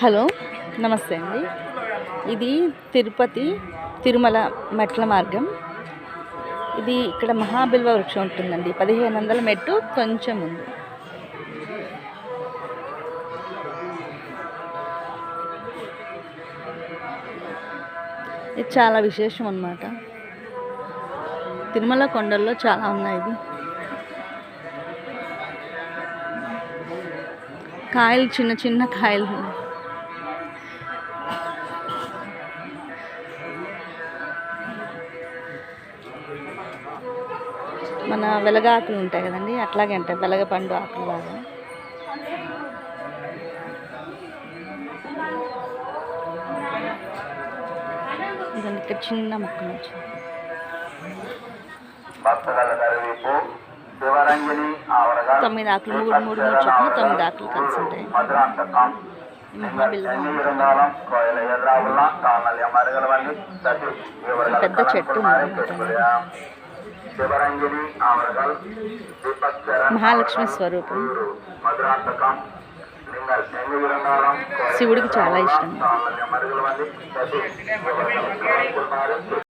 Hello నమస్తే అండి. ఇది తిరుపతి తిరుమల మెట్ల మార్గం. ఇది ఇక్కడ మహాబిల్వ వృక్షం ఉంటుందండి. పదిహేను వందల మెట్టు కొంచెం ఉంది. ఇది చాలా విశేషం అన్నమాట. తిరుమల కొండల్లో చాలా ఉన్నాయి ఇది. కాయలు చిన్న చిన్న కాయలు మన వెలగ ఆకులు ఉంటాయి కదండి అట్లాగే ఉంటాయి వెలగ పండు ఆకులు లాగా ఇదండి ఇక్కడ చిన్న మొక్కలు వచ్చింది తొమ్మిది ఆకులు మూడు మూడు మూడు చొప్పున తొమ్మిది ఆకులు కలిసి ఉంటాయి. పెద్ద చెట్టు ఉంది. శివరంజని ఆవరగల్ దీపక్ చరణ్ మహాలక్ష్మి స్వరూపం. మధురాంతకం శివుడికి చాలా ఇష్టం.